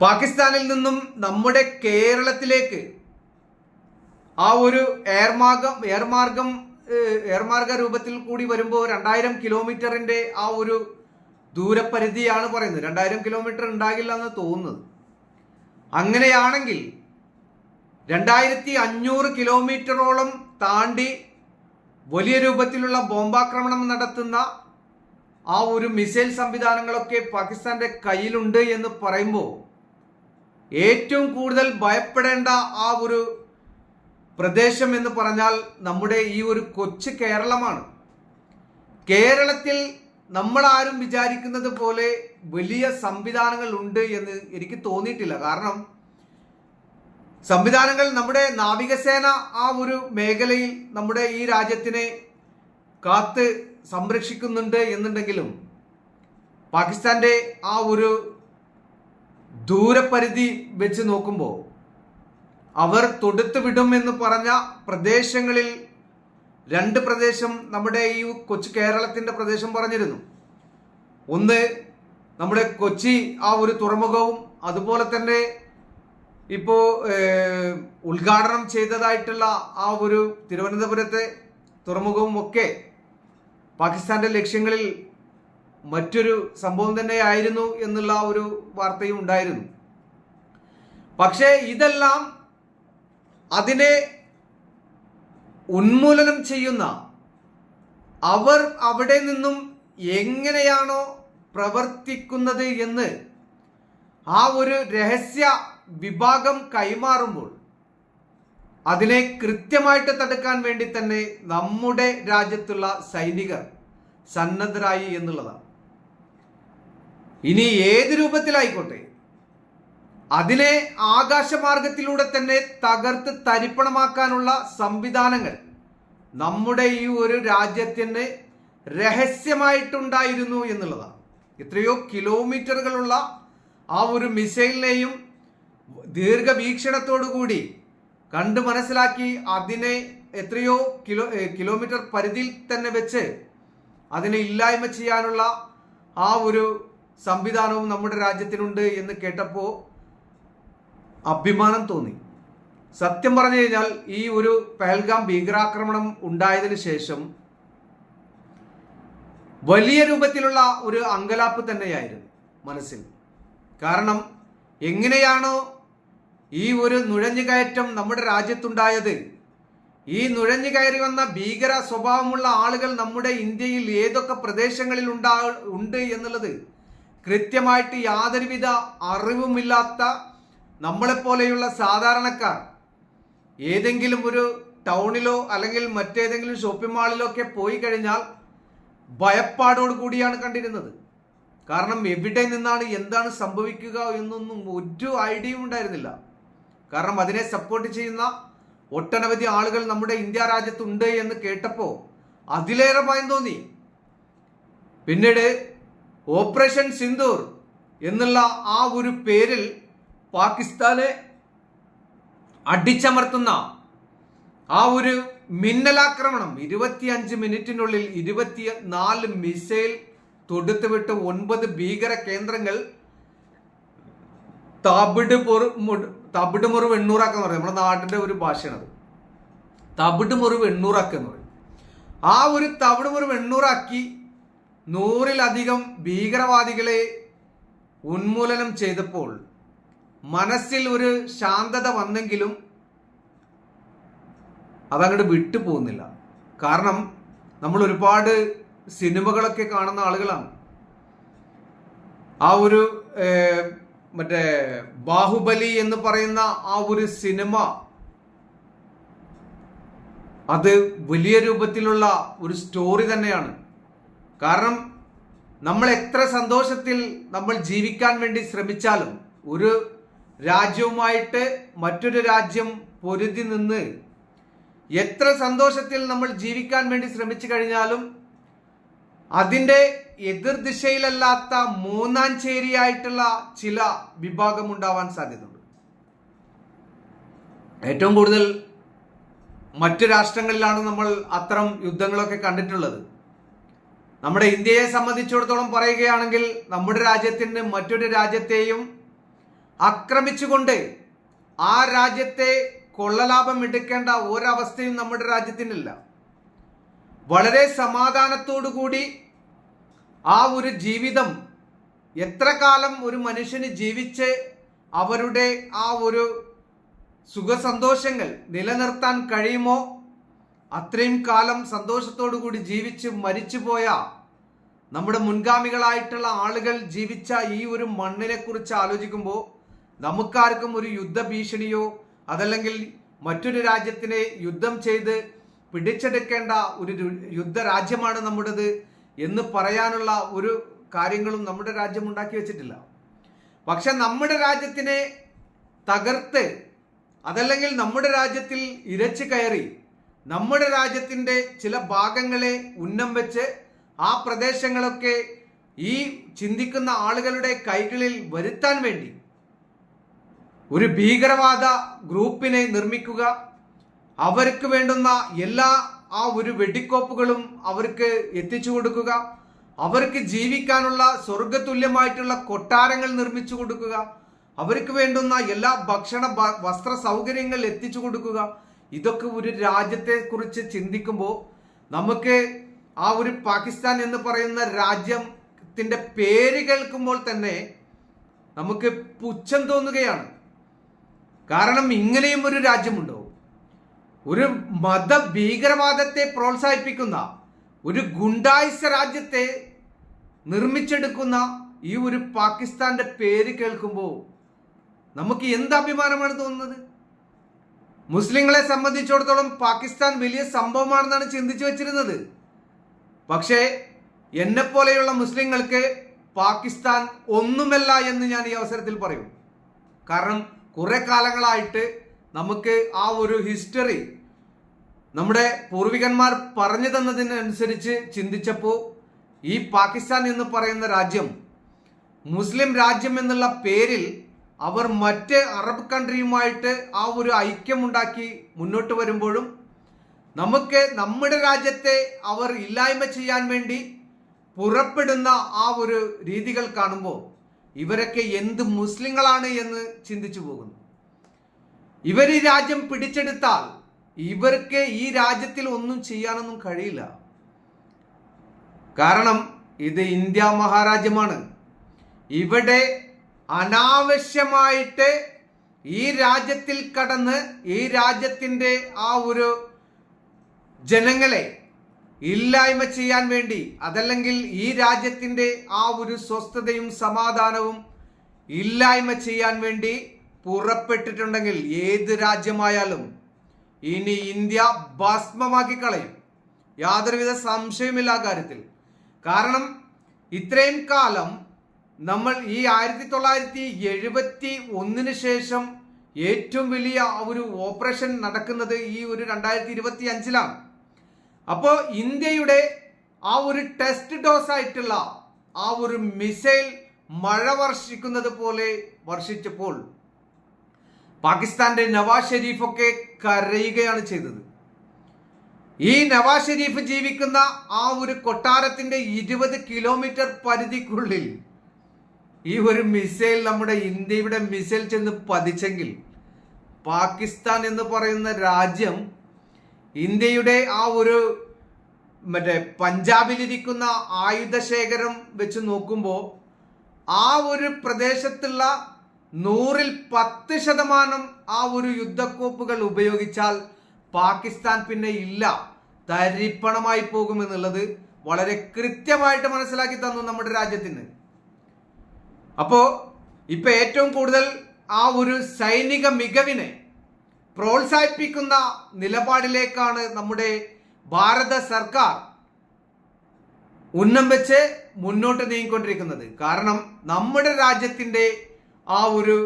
പാകിസ്ഥാനിൽ നിന്നും നമ്മുടെ കേരളത്തിലേക്ക് ആ ഒരു എയർമാർഗം എയർമാർഗം എയർമാർഗ രൂപത്തിൽ കൂടി വരുമ്പോൾ രണ്ടായിരം കിലോമീറ്ററിന്റെ ആ ഒരു ദൂരപരിധിയാണ് പറയുന്നത്. രണ്ടായിരം കിലോമീറ്റർ ഉണ്ടാകില്ല എന്ന് തോന്നുന്നത്. അങ്ങനെയാണെങ്കിൽ രണ്ടായിരത്തി അഞ്ഞൂറ് കിലോമീറ്ററോളം താണ്ടി വലിയ രൂപത്തിലുള്ള ബോംബാക്രമണം നടത്തുന്ന ആ ഒരു മിസൈൽ സംവിധാനങ്ങളൊക്കെ പാകിസ്ഥാന്റെ കയ്യിലുണ്ട് എന്ന് പറയുമ്പോൾ ഏറ്റവും കൂടുതൽ ഭയപ്പെടേണ്ട ആ ഒരു പ്രദേശം എന്ന് പറഞ്ഞാൽ നമ്മുടെ ഈ ഒരു കൊച്ചു കേരളമാണ്. കേരളത്തിൽ നമ്മൾ ആരും വിചാരിക്കുന്നത് പോലെ വലിയ സംവിധാനങ്ങൾ ഉണ്ട് എന്ന് എനിക്ക് തോന്നിയിട്ടില്ല. കാരണം സംവിധാനങ്ങൾ നമ്മുടെ നാവികസേന ആ ഒരു മേഖലയിൽ നമ്മുടെ ഈ രാജ്യത്തിനെ കാത്ത് സംരക്ഷിക്കുന്നുണ്ട് എന്നുണ്ടെങ്കിലും പാകിസ്ഥാന്റെ ആ ഒരു ദൂരപരിധി വെച്ച് നോക്കുമ്പോൾ അവർ തൊടുത്തു വിടുമെന്ന് പറഞ്ഞ പ്രദേശങ്ങളിൽ രണ്ട് പ്രദേശം നമ്മുടെ ഈ കൊച്ചു കേരളത്തിന്റെ പ്രദേശം പറഞ്ഞിരുന്നു. ഒന്ന് നമ്മുടെ കൊച്ചി ആ ഒരു തുറമുഖവും അതുപോലെ തന്നെ ഇപ്പോൾ ഉദ്ഘാടനം ചെയ്തതായിട്ടുള്ള ആ ഒരു തിരുവനന്തപുരത്തെ തുറമുഖവും ഒക്കെ പാകിസ്ഥാന്റെ ലക്ഷ്യങ്ങളിൽ മറ്റൊരു സംഭവം തന്നെയായിരുന്നു എന്നുള്ള ഒരു വാർത്തയും ഉണ്ടായിരുന്നു. പക്ഷേ ഇതെല്ലാം അതിനെ ഉന്മൂലനം ചെയ്യുന്ന അവർ അവിടെ നിന്നും എങ്ങനെയാണോ പ്രവർത്തിക്കുന്നത് എന്ന് ആ ഒരു രഹസ്യ വിഭാഗം കൈമാറുമ്പോൾ അതിനെ കൃത്യമായിട്ട് തടുക്കാൻ വേണ്ടി തന്നെ നമ്മുടെ രാജ്യത്തുള്ള സൈനികർ സന്നദ്ധരായി എന്നുള്ളതാണ്. ഇനി ഏത് രൂപത്തിലായിക്കോട്ടെ? അതിനെ ആകാശമാർഗത്തിലൂടെ തന്നെ തകർത്ത് തരിപ്പണമാക്കാനുള്ള സംവിധാനങ്ങൾ നമ്മുടെ ഈ ഒരു രാജ്യത്തിന് രഹസ്യമായിട്ടുണ്ടായിരുന്നു എന്നുള്ളതാണ്. എത്രയോ കിലോമീറ്ററുകളുള്ള ആ ഒരു മിസൈലിനെയും ദീർഘവീക്ഷണത്തോടു കൂടി കണ്ടു മനസ്സിലാക്കി അതിനെ എത്രയോ കിലോ കിലോമീറ്റർ പരിധിയിൽ തന്നെ വെച്ച് അതിനെ ഇല്ലായ്മ ചെയ്യാനുള്ള ആ ഒരു സംവിധാനവും നമ്മുടെ രാജ്യത്തിനുണ്ട് എന്ന് കേട്ടപ്പോൾ അഭിമാനം തോന്നി. സത്യം പറഞ്ഞു കഴിഞ്ഞാൽ ഈ ഒരു പഹൽഗാം ഭീകരാക്രമണം ഉണ്ടായതിനു ശേഷം വലിയ രൂപത്തിലുള്ള ഒരു അങ്കലാപ്പ് തന്നെയായിരുന്നു മനസ്സിൽ. കാരണം എങ്ങനെയാണോ ഈ ഒരു നുഴഞ്ഞുകയറ്റം നമ്മുടെ രാജ്യത്തുണ്ടായത്. ഈ നുഴഞ്ഞു കയറി വന്ന ഭീകര സ്വഭാവമുള്ള ആളുകൾ നമ്മുടെ ഇന്ത്യയിൽ ഏതൊക്കെ പ്രദേശങ്ങളിൽ ഉണ്ടാ ഉണ്ട് എന്നുള്ളത് കൃത്യമായിട്ട് യാതൊരുവിധ അറിവുമില്ലാത്ത നമ്മളെപ്പോലെയുള്ള സാധാരണക്കാർ ഏതെങ്കിലും ഒരു ടൗണിലോ അല്ലെങ്കിൽ മറ്റേതെങ്കിലും ഷോപ്പിംഗ് മാളിലോ ഒക്കെ പോയി കഴിഞ്ഞാൽ ഭയപ്പാടോട് കൂടിയാണ് കണ്ടിരുന്നത്. കാരണം എവിടെ നിന്നാണ് എന്താണ് സംഭവിക്കുക എന്നൊന്നും ഒരു ഐഡിയയും ഉണ്ടായിരുന്നില്ല. കാരണം അതിനെ സപ്പോർട്ട് ചെയ്യുന്ന ഒട്ടനവധി ആളുകൾ നമ്മുടെ ഇന്ത്യ രാജ്യത്തുണ്ട് എന്ന് കേട്ടപ്പോൾ അതിലേറെ ഭയം തോന്നി. പിന്നീട് ഓപ്പറേഷൻ സിന്ദൂർ എന്നുള്ള ആ ഒരു പേരിൽ പാകിസ്ഥാനെ അടിച്ചമർത്തുന്ന ആ ഒരു മിന്നലാക്രമണം ഇരുപത്തിയഞ്ച് മിനിറ്റിനുള്ളിൽ ഇരുപത്തി നാല് മിസൈൽ തൊടുത്തുവിട്ട് ഒൻപത് ഭീകര കേന്ദ്രങ്ങൾ തവിട് പൊറു തവിട് മുറിവ് എണ്ണൂറാക്ക എന്ന് പറയും. നമ്മുടെ നാടിന്റെ ഒരു ഭാഷയാണത് തവിട് മുറിവ് എണ്ണൂറാക്ക എന്ന് പറയും. ആ ഒരു തവിട് മുറിവ് എണ്ണൂറാക്കി നൂറിലധികം ഭീകരവാദികളെ ഉന്മൂലനം ചെയ്തപ്പോൾ മനസ്സിൽ ഒരു ശാന്തത വന്നെങ്കിലും അതങ്ങോട്ട് വിട്ടു പോകുന്നില്ല കാരണം നമ്മൾ ഒരുപാട് സിനിമകളൊക്കെ കാണുന്ന ആളുകളാണ്. ആ ഒരു മറ്റേ ബാഹുബലി എന്ന് പറയുന്ന ആ ഒരു സിനിമ അത് വലിയ രൂപത്തിലുള്ള ഒരു സ്റ്റോറി തന്നെയാണ്. കാരണം നമ്മൾ എത്ര സന്തോഷത്തിൽ നമ്മൾ ജീവിക്കാൻ വേണ്ടി ശ്രമിച്ചാലും ഒരു രാജ്യവുമായിട്ട് മറ്റൊരു രാജ്യം പൊരുതി നിന്ന് എത്ര സന്തോഷത്തിൽ നമ്മൾ ജീവിക്കാൻ വേണ്ടി ശ്രമിച്ചു കഴിഞ്ഞാലും അതിന്റെ എതിർദിശയിലല്ലാത്ത മൂന്നാം ചേരിയായിട്ടുള്ള ചില വിഭാഗം ഉണ്ടാവാൻ സാധ്യതയുണ്ട്. ഏറ്റവും കൂടുതൽ മറ്റു രാഷ്ട്രങ്ങളിലാണ് നമ്മൾ അത്തരം യുദ്ധങ്ങളൊക്കെ കണ്ടിട്ടുള്ളത്. നമ്മുടെ ഇന്ത്യയെ സംബന്ധിച്ചിടത്തോളം പറയുകയാണെങ്കിൽ നമ്മുടെ രാജ്യത്തിന് മറ്റൊരു രാജ്യത്തെയും ആക്രമിച്ചുകൊണ്ട് ആ രാജ്യത്തെ കൊള്ളലാഭം എടുക്കേണ്ട ഒരവസ്ഥയും നമ്മുടെ രാജ്യത്തിനില്ല. വളരെ കൂടി ആ ഒരു ജീവിതം എത്ര കാലം ഒരു മനുഷ്യന് ജീവിച്ച് അവരുടെ ആ ഒരു സുഖസന്തോഷങ്ങൾ നിലനിർത്താൻ കഴിയുമോ അത്രയും കാലം സന്തോഷത്തോടു കൂടി ജീവിച്ച് മരിച്ചുപോയ നമ്മുടെ മുൻഗാമികളായിട്ടുള്ള ആളുകൾ ജീവിച്ച ഈ ഒരു മണ്ണിനെ കുറിച്ച് ആലോചിക്കുമ്പോൾ നമുക്കാർക്കും ഒരു യുദ്ധ ഭീഷണിയോ അതല്ലെങ്കിൽ മറ്റൊരു രാജ്യത്തിനെ യുദ്ധം ചെയ്ത് പിടിച്ചെടുക്കേണ്ട ഒരു യുദ്ധ യുദ്ധരാജ്യമാണ് നമ്മുടേത് എന്ന് പറയാനുള്ള ഒരു കാര്യങ്ങളും നമ്മുടെ രാജ്യം ഉണ്ടാക്കി വെച്ചിട്ടില്ല. പക്ഷെ നമ്മുടെ രാജ്യത്തിനെ തകർത്ത് അതല്ലെങ്കിൽ നമ്മുടെ രാജ്യത്തിൽ ഇരച്ചു കയറി നമ്മുടെ രാജ്യത്തിന്റെ ചില ഭാഗങ്ങളെ ഉന്നം വെച്ച് ആ പ്രദേശങ്ങളൊക്കെ ഈ ചിന്തിക്കുന്ന ആളുകളുടെ കൈകളിൽ വരുത്താൻ വേണ്ടി ഒരു ഭീകരവാദ ഗ്രൂപ്പിനെ നിർമ്മിക്കുക അവർക്ക് വേണ്ടുന്ന എല്ലാ ആ ഒരു വെടിക്കോപ്പുകളും അവർക്ക് എത്തിച്ചു കൊടുക്കുക അവർക്ക് ജീവിക്കാനുള്ള സ്വർഗതുല്യമായിട്ടുള്ള കൊട്ടാരങ്ങൾ നിർമ്മിച്ചു കൊടുക്കുക അവർക്ക് വേണ്ടുന്ന എല്ലാ ഭക്ഷണ വസ്ത്ര സൗകര്യങ്ങൾ എത്തിച്ചു കൊടുക്കുക ഇതൊക്കെ ഒരു രാജ്യത്തെ കുറിച്ച് ചിന്തിക്കുമ്പോൾ നമുക്ക് ആ ഒരു പാകിസ്ഥാൻ എന്ന് പറയുന്ന രാജ്യത്തിന്റെ പേര് കേൾക്കുമ്പോൾ തന്നെ നമുക്ക് പുച്ഛം തോന്നുകയാണ്. കാരണം ഇങ്ങനെയും ഒരു രാജ്യമുണ്ടോ? ഒരു മത ഭീകരവാദത്തെ പ്രോത്സാഹിപ്പിക്കുന്ന ഒരു ഗുണ്ടായിസ രാജ്യത്തെ നിർമ്മിച്ചെടുക്കുന്ന ഈ ഒരു പാകിസ്ഥാന്റെ പേര് കേൾക്കുമ്പോൾ നമുക്ക് എന്ത് അഭിമാനമാണ് തോന്നുന്നത്? മുസ്ലിങ്ങളെ സംബന്ധിച്ചിടത്തോളം പാകിസ്ഥാൻ വലിയ സംഭവമാണെന്നാണ് ചിന്തിച്ചു വച്ചിരുന്നത്. പക്ഷേ എന്നെ പോലെയുള്ള മുസ്ലിങ്ങൾക്ക് പാകിസ്ഥാൻ ഒന്നുമല്ല എന്ന് ഞാൻ ഈ അവസരത്തിൽ പറയും. കാരണം കുറെ കാലങ്ങളായിട്ട് നമുക്ക് ആ ഒരു ഹിസ്റ്ററി നമ്മുടെ പൂർവികന്മാർ പറഞ്ഞു തന്നതിനനുസരിച്ച് ചിന്തിച്ചപ്പോൾ ഈ പാകിസ്ഥാൻ എന്ന് പറയുന്ന രാജ്യം മുസ്ലിം രാജ്യം എന്നുള്ള പേരിൽ അവർ മറ്റ് അറബ് കൺട്രിയുമായിട്ട് ആ ഒരു ഐക്യമുണ്ടാക്കി മുന്നോട്ട് വരുമ്പോഴും നമുക്ക് നമ്മുടെ രാജ്യത്തെ അവർ ഇല്ലായ്മ ചെയ്യാൻ വേണ്ടി പുറപ്പെടുന്ന ആ ഒരു രീതികൾ കാണുമ്പോൾ ഇവരൊക്കെ എന്ത് മുസ്ലിങ്ങളാണ് എന്ന് ചിന്തിച്ചു പോകുന്നു. ഇവർ ഈ രാജ്യം പിടിച്ചെടുത്താൽ ഇവർക്ക് ഈ രാജ്യത്തിൽ ഒന്നും ചെയ്യാനൊന്നും കഴിയില്ല. കാരണം ഇത് ഇന്ത്യ മഹാരാജ്യമാണ്. ഇവിടെ അനാവശ്യമായിട്ട് ഈ രാജ്യത്തിൽ കടന്ന് ഈ രാജ്യത്തിന്റെ ആ ഒരു ജനങ്ങളെ ഇല്ലായ്മ ചെയ്യാൻ വേണ്ടി അതല്ലെങ്കിൽ ഈ രാജ്യത്തിന്റെ ആ ഒരു സ്വസ്ഥതയും സമാധാനവും ഇല്ലായ്മ ചെയ്യാൻ വേണ്ടി പുറപ്പെട്ടിട്ടുണ്ടെങ്കിൽ ഏത് രാജ്യമായാലും ഇനി ഇന്ത്യ ഭസ്മമാക്കി കളയും യാതൊരുവിധ സംശയമില്ല കാര്യത്തിൽ. കാരണം ഇത്രയും കാലം നമ്മൾ ഈ ആയിരത്തി തൊള്ളായിരത്തി എഴുപത്തി ഒന്നിന് ശേഷം ഏറ്റവും വലിയ ഒരു ഓപ്പറേഷൻ നടക്കുന്നത് ഈ ഒരു രണ്ടായിരത്തി ഇരുപത്തി അഞ്ചിലാണ് അപ്പോൾ ഇന്ത്യയുടെ ആ ഒരു ടെസ്റ്റ് ഡോസ് ആയിട്ടുള്ള ആ ഒരു മിസൈൽ മഴ വർഷിക്കുന്നത് പോലെ വർഷിച്ചപ്പോൾ പാകിസ്ഥാന്റെ നവാസ് ഷെരീഫൊക്കെ കരയുകയാണ് ചെയ്തത്. ഈ നവാസ് ഷെരീഫ് ജീവിക്കുന്ന ആ ഒരു കൊട്ടാരത്തിന്റെ ഇരുപത് കിലോമീറ്റർ പരിധിക്കുള്ളിൽ ഈ ഒരു മിസൈൽ നമ്മുടെ ഇന്ത്യയുടെ മിസൈൽ ചെന്ന് പതിച്ചെങ്കിൽ പാകിസ്ഥാൻ എന്ന് പറയുന്ന രാജ്യം ഇന്ത്യയുടെ ആ ഒരു മറ്റേ പഞ്ചാബിലിരിക്കുന്ന ആയുധശേഖരം വെച്ച് നോക്കുമ്പോൾ ആ ഒരു പ്രദേശത്തുള്ള നൂറിൽ പത്ത് ശതമാനം ആ ഒരു യുദ്ധക്കോപ്പുകൾ ഉപയോഗിച്ചാൽ പാകിസ്ഥാൻ പിന്നെ ഇല്ല തരിപ്പണമായി പോകുമെന്നുള്ളത് വളരെ കൃത്യമായിട്ട് മനസ്സിലാക്കി തന്നു നമ്മുടെ രാജ്യത്തിന്. അപ്പോ ഇപ്പൊ ഏറ്റവും കൂടുതൽ ആ ഒരു സൈനിക മികവിനെ പ്രോത്സാഹിപ്പിക്കുന്ന നിലപാടിലേക്കാണ് നമ്മുടെ ഭാരത സർക്കാർ ഉന്നം വെച്ച് മുന്നോട്ട് നീങ്ങിക്കൊണ്ടിരിക്കുന്നത്. കാരണം നമ്മുടെ രാജ്യത്തിന്റെ ആ ഒരു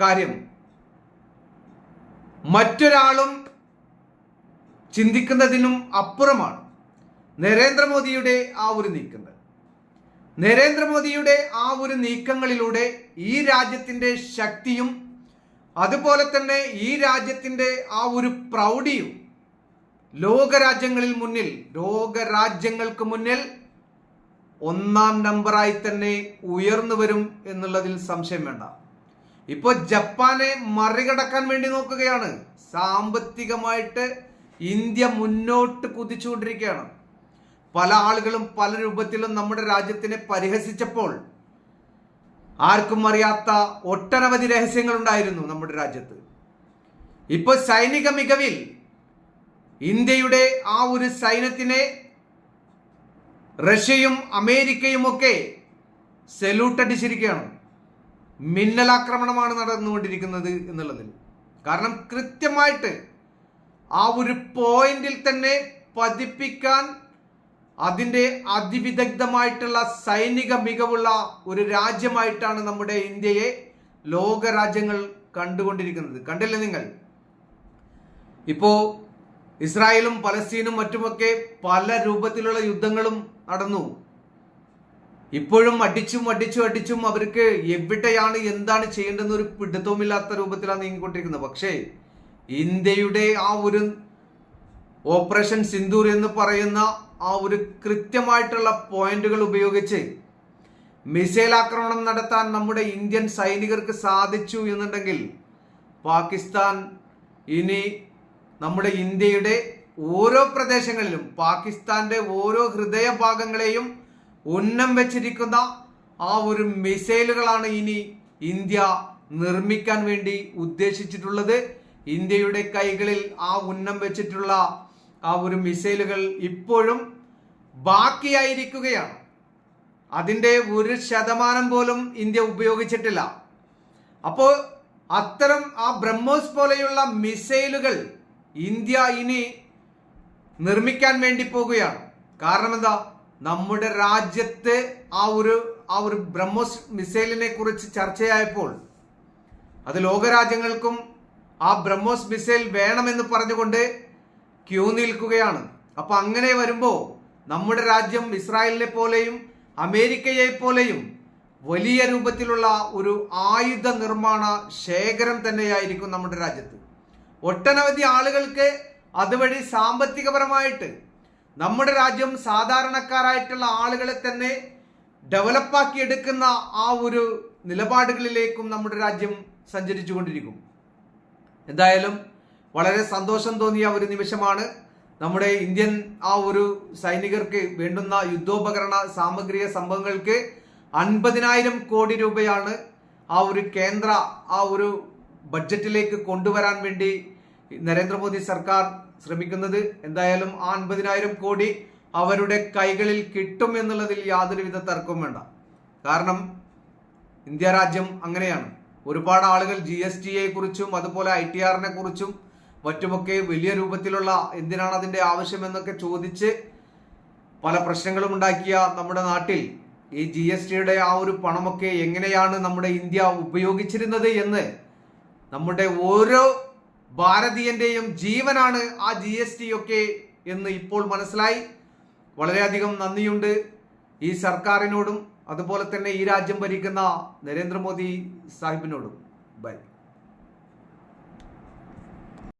കാര്യം മറ്റൊരാളും ചിന്തിക്കുന്നതിനും അപ്പുറമാണ് നരേന്ദ്രമോദിയുടെ ആ ഒരു നീക്കങ്ങൾ നരേന്ദ്രമോദിയുടെ ആ ഒരു നീക്കങ്ങളിലൂടെ ഈ രാജ്യത്തിന്റെ ശക്തിയും അതുപോലെ തന്നെ ഈ രാജ്യത്തിന്റെ ആ ഒരു പ്രൗഢിയും ലോകരാജ്യങ്ങളിൽ മുന്നിൽ ലോകരാജ്യങ്ങൾക്ക് മുന്നിൽ ഒന്നാം നമ്പറായി തന്നെ ഉയർന്നു വരും എന്നുള്ളതിൽ സംശയം വേണ്ട. ഇപ്പോൾ ജപ്പാനെ മറികടക്കാൻ വേണ്ടി നോക്കുകയാണ്. സാമ്പത്തികമായിട്ട് ഇന്ത്യ മുന്നോട്ട് കുതിച്ചുകൊണ്ടിരിക്കുകയാണ്. പല ആളുകളും പല രൂപത്തിലും നമ്മുടെ രാജ്യത്തിനെ പരിഹസിച്ചപ്പോൾ ആർക്കും അറിയാത്ത ഒട്ടനവധി രഹസ്യങ്ങൾ ഉണ്ടായിരുന്നു നമ്മുടെ രാജ്യത്ത്. ഇപ്പോൾ സൈനിക മികവിൽ ഇന്ത്യയുടെ ആ ഒരു സൈന്യത്തിനെ റഷ്യയും അമേരിക്കയും ഒക്കെ സെല്യൂട്ട് അടിച്ചിരിക്കുകയാണ്. മിന്നലാക്രമണമാണ് നടന്നുകൊണ്ടിരിക്കുന്നത് എന്നുള്ളതിൽ. കാരണം കൃത്യമായിട്ട് ആ ഒരു പോയിന്റിൽ തന്നെ പതിപ്പിക്കാൻ അതിന്റെ അതിവിദഗ്ധമായിട്ടുള്ള സൈനിക മികവുള്ള ഒരു രാജ്യമായിട്ടാണ് നമ്മുടെ ഇന്ത്യയെ ലോകരാജ്യങ്ങൾ കണ്ടുകൊണ്ടിരിക്കുന്നത്. കണ്ടില്ലേ നിങ്ങൾ? ഇപ്പോ ഇസ്രായേലും പലസ്തീനും മറ്റുമൊക്കെ പല രൂപത്തിലുള്ള യുദ്ധങ്ങളും നടന്നു. ഇപ്പോഴും അടിച്ചും അടിച്ചും അടിച്ചും അവർക്ക് എവിടെയാണ് എന്താണ് ചെയ്യേണ്ടതെന്ന് ഒരു പിടുത്തവുമില്ലാത്ത രൂപത്തിലാണ് നീങ്ങിക്കൊണ്ടിരിക്കുന്നത്. പക്ഷേ ഇന്ത്യയുടെ ആ ഒരു ഓപ്പറേഷൻ സിന്ദൂർ എന്ന് പറയുന്ന ആ ഒരു കൃത്യമായിട്ടുള്ള പോയിന്റുകൾ ഉപയോഗിച്ച് മിസൈൽ ആക്രമണം നടത്താൻ നമ്മുടെ ഇന്ത്യൻ സൈനികർക്ക് സാധിച്ചു എന്നുണ്ടെങ്കിൽ പാകിസ്ഥാൻ ഇനി നമ്മുടെ ഇന്ത്യയുടെ ഓരോ പ്രദേശങ്ങളിലും പാകിസ്ഥാന്റെ ഓരോ ഹൃദയഭാഗങ്ങളെയും ഉന്നം വെച്ചിരിക്കുന്ന ആ ഒരു മിസൈലുകളാണ് ഇനി ഇന്ത്യ നിർമ്മിക്കാൻ വേണ്ടി ഉദ്ദേശിച്ചിട്ടുള്ളത്. ഇന്ത്യയുടെ കൈകളിൽ ആ ഉന്നം വെച്ചിട്ടുള്ള ആ ഒരു മിസൈലുകൾ ഇപ്പോഴും ബാക്കിയായിരിക്കുകയാണ്. അതിന്റെ ഒരു ശതമാനം പോലും ഇന്ത്യ ഉപയോഗിച്ചിട്ടില്ല. അപ്പോൾ അത്തരം ആ ബ്രഹ്മോസ് പോലെയുള്ള മിസൈലുകൾ ഇന്ത്യ ഇനി നിർമ്മിക്കാൻ വേണ്ടി പോകുകയാണ്. കാരണം എന്താ? നമ്മുടെ രാജ്യത്ത് ആ ഒരു ആ ഒരു ബ്രഹ്മോസ് മിസൈലിനെ കുറിച്ച് ചർച്ചയായപ്പോൾ അത് ലോകരാജ്യങ്ങൾക്കും ആ ബ്രഹ്മോസ് മിസൈൽ വേണമെന്ന് പറഞ്ഞുകൊണ്ട് ക്യൂ നിൽക്കുകയാണ്. അപ്പൊ അങ്ങനെ വരുമ്പോൾ നമ്മുടെ രാജ്യം ഇസ്രായേലിനെ പോലെയും അമേരിക്കയെ പോലെയും വലിയ രൂപത്തിലുള്ള ഒരു ആയുധ നിർമ്മാണ ശേഖരം തന്നെയായിരിക്കും നമ്മുടെ രാജ്യത്ത്. ഒട്ടനവധി ആളുകൾക്ക് അതുവഴി സാമ്പത്തികപരമായിട്ട് നമ്മുടെ രാജ്യം സാധാരണക്കാരായിട്ടുള്ള ആളുകളെ തന്നെ ഡെവലപ്പാക്കി എടുക്കുന്ന ആ ഒരു നിലപാടുകളിലേക്കും നമ്മുടെ രാജ്യം സഞ്ചരിച്ചു കൊണ്ടിരിക്കും എന്തായാലും വളരെ സന്തോഷം തോന്നിയ ഒരു നിമിഷമാണ് നമ്മുടെ ഇന്ത്യൻ ആ ഒരു സൈനികർക്ക് വേണ്ടുന്ന യുദ്ധോപകരണ സാമഗ്രിക സംഭവങ്ങൾക്ക് അൻപതിനായിരം കോടി രൂപയാണ് ആ ഒരു കേന്ദ്ര ആ ഒരു ബഡ്ജറ്റിലേക്ക് കൊണ്ടുവരാൻ വേണ്ടി നരേന്ദ്രമോദി സർക്കാർ ശ്രമിക്കുന്നത്. എന്തായാലും ആ അൻപതിനായിരം കോടി അവരുടെ കൈകളിൽ കിട്ടും എന്നുള്ളതിൽ യാതൊരുവിധ തർക്കവും വേണ്ട. കാരണം ഇന്ത്യ രാജ്യം അങ്ങനെയാണ്. ഒരുപാട് ആളുകൾ ജി എസ് ടിയെ കുറിച്ചും അതുപോലെ ഐ ടി ആറിനെ കുറിച്ചും മറ്റുമൊക്കെ വലിയ രൂപത്തിലുള്ള എന്തിനാണ് അതിന്റെ ആവശ്യം എന്നൊക്കെ ചോദിച്ച് പല പ്രശ്നങ്ങളും ഉണ്ടാക്കിയ നമ്മുടെ നാട്ടിൽ ഈ ജി എസ് ടിയുടെ ആ ഒരു പണമൊക്കെ എങ്ങനെയാണ് നമ്മുടെ ഇന്ത്യ ഉപയോഗിച്ചിരുന്നത് എന്ന് നമ്മുടെ ഓരോ ഭാരതീയന്റെയും ജീവനാണ് ആ ജി എസ് ടി ഒക്കെ എന്ന് ഇപ്പോൾ മനസ്സിലായി. വളരെയധികം നന്ദിയുണ്ട്. ഈ സർക്കാരിനോടും അതുപോലെ തന്നെ ഈ രാജ്യം ഭരിക്കുന്ന നരേന്ദ്രമോദി സാഹിബിനോടും. ബൈ.